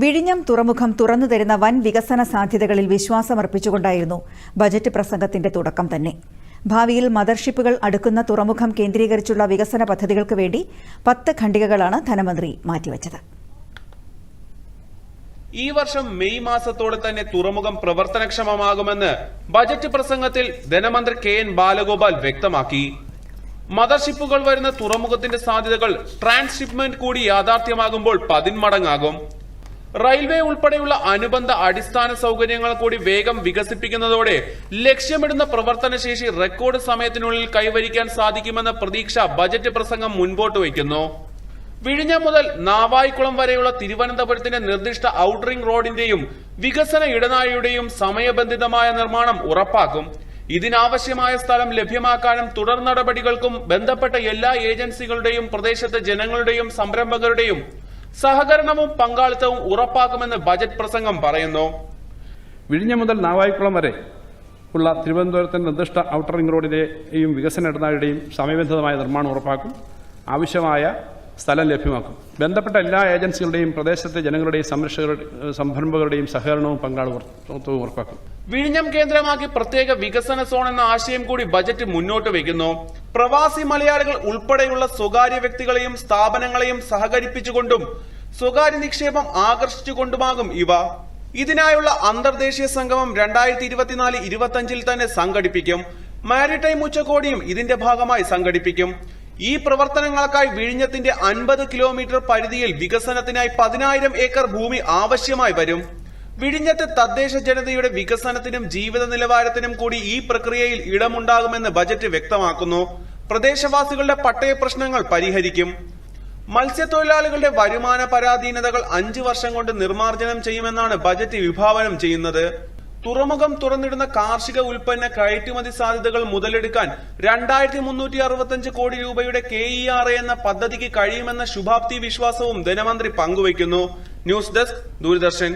വിഴിഞ്ഞം തുറമുഖം തുറന്നു തരുന്ന വൻ വികസന സാധ്യതകളിൽ വിശ്വാസമർപ്പിച്ചുകൊണ്ടായിരുന്നു ബജറ്റ് പ്രസംഗത്തിന്റെ തുടക്കം തന്നെ. ഭാവിയിൽ മദർഷിപ്പുകൾ അടുക്കുന്ന തുറമുഖം കേന്ദ്രീകരിച്ചുള്ള വികസന പദ്ധതികൾക്ക് വേണ്ടി പത്ത് ഖണ്ഡികകളാണ് ധനമന്ത്രി മാറ്റിവച്ചത്. ഈ വർഷം മെയ് മാസത്തോടെ തന്നെ തുറമുഖം പ്രവർത്തനക്ഷമമാകുമെന്ന് ബജറ്റ് പ്രസംഗത്തിൽ ധനമന്ത്രി കെ എൻ ബാലഗോപാൽ വ്യക്തമാക്കി. മദർഷിപ്പുകൾ വരുന്ന തുറമുഖത്തിന്റെ സാധ്യതകൾ ട്രാൻസ്ഷിപ്മെന്റ് കൂടി യാഥാർത്ഥ്യമാകുമ്പോൾ പതിന്മടങ്ങാകും. റെയിൽവേ ഉൾപ്പെടെയുള്ള അനുബന്ധ അടിസ്ഥാന സൗകര്യങ്ങൾ കൂടി വേഗം വികസിപ്പിക്കുന്നതോടെ ലക്ഷ്യമിടുന്ന പ്രവർത്തനശേഷി റെക്കോർഡ് സമയത്തിനുള്ളിൽ കൈവരിക്കാൻ സാധിക്കുമെന്ന പ്രതീക്ഷ ബജറ്റ് പ്രസംഗം മുൻപോട്ട് വയ്ക്കുന്നു. വിഴിഞ്ഞം മുതൽ നാവായിക്കുളം വരെയുള്ള തിരുവനന്തപുരത്തിന്റെ നിർദ്ദിഷ്ട ഔട്ടറിംഗ് റോഡിന്റെയും വികസന ഇടനാഴിയുടെയും സമയബന്ധിതമായ നിർമ്മാണം ഉറപ്പാക്കും. ഇതിനാവശ്യമായ സ്ഥലം ലഭ്യമാക്കാനും തുടർ നടപടികൾക്കും ബന്ധപ്പെട്ട എല്ലാ ഏജൻസികളുടെയും പ്രദേശത്തെ ജനങ്ങളുടെയും സംരംഭകരുടെയും സഹകരണവും പങ്കാളിത്തവും ഉറപ്പാക്കുമെന്ന് ബജറ്റ് പ്രസംഗം പറയുന്നു. വിഴിഞ്ഞ മുതൽ നാവായിക്കുളം വരെ ഉള്ള തിരുവനന്തപുരത്തെ നിർദ്ദിഷ്ട ഔട്ടർ റിംഗ് റോഡിന്റെയും വികസന ഇടനാഴിയുടെയും സമയബന്ധിതമായ നിർമ്മാണം ഉറപ്പാക്കും. ആവശ്യമായ സ്ഥലം ലഭ്യമാക്കും. ബന്ധപ്പെട്ട എല്ലാ ഏജൻസികളുടെയും പ്രദേശത്തെ ജനങ്ങളുടെയും സംരക്ഷകരുടെ സംരംഭകരുടെയും സഹകരണവും പങ്കാളിത്തവും ഉറപ്പാക്കും. വിഴിഞ്ഞം കേന്ദ്രമാക്കി പ്രത്യേക വികസന സോൺ എന്ന ആശയം കൂടി ബജറ്റ് മുന്നോട്ട് വയ്ക്കുന്നു. പ്രവാസി മലയാളികൾ ഉൾപ്പെടെയുള്ള സ്വകാര്യ വ്യക്തികളെയും സ്ഥാപനങ്ങളെയും സഹകരിപ്പിച്ചുകൊണ്ടും സ്വകാര്യ നിക്ഷേപം ആകർഷിച്ചുകൊണ്ടുമാകും ഇവ. ഇതിനായുള്ള അന്തർദേശീയ സംഗമം രണ്ടായിരത്തി ഇരുപത്തിനാല് ഇരുപത്തിയഞ്ചിൽ തന്നെ സംഘടിപ്പിക്കും. മാരിടൈം ഉച്ചകോടിയും ഇതിന്റെ ഭാഗമായി സംഘടിപ്പിക്കും. ഈ പ്രവർത്തനങ്ങൾക്കായി വിഴിഞ്ഞത്തിന്റെ അൻപത് കിലോമീറ്റർ പരിധിയിൽ വികസനത്തിനായി പതിനായിരം ഏക്കർ ഭൂമി ആവശ്യമായി വരും. വിഴിഞ്ഞത്തെ തദ്ദേശ ജനതയുടെ വികസനത്തിനും ജീവിത നിലവാരത്തിനും കൂടി ഈ പ്രക്രിയയിൽ ഇടമുണ്ടാകുമെന്ന് ബജറ്റ് വ്യക്തമാക്കുന്നു. പ്രദേശവാസികളുടെ പട്ടയ പ്രശ്നങ്ങൾ പരിഹരിക്കും. മത്സ്യത്തൊഴിലാളികളുടെ വരുമാന പരാധീനതകൾ അഞ്ചു വർഷം കൊണ്ട് നിർമ്മാർജനം ചെയ്യുമെന്നാണ് ബജറ്റ് വിഭാവനം ചെയ്യുന്നത്. തുറമുഖം തുറന്നിടുന്ന കാർഷിക ഉൽപ്പന്ന കയറ്റുമതി സാധ്യതകൾ മുതലെടുക്കാൻ രണ്ടായിരത്തി മുന്നൂറ്റി അറുപത്തഞ്ച് കോടി രൂപയുടെ കെ ഇ ആർ എ എന്ന പദ്ധതിക്ക് കഴിയുമെന്ന ശുഭാപ്തി വിശ്വാസവും ധനമന്ത്രി പങ്കുവയ്ക്കുന്നു. News desk Doordarshan.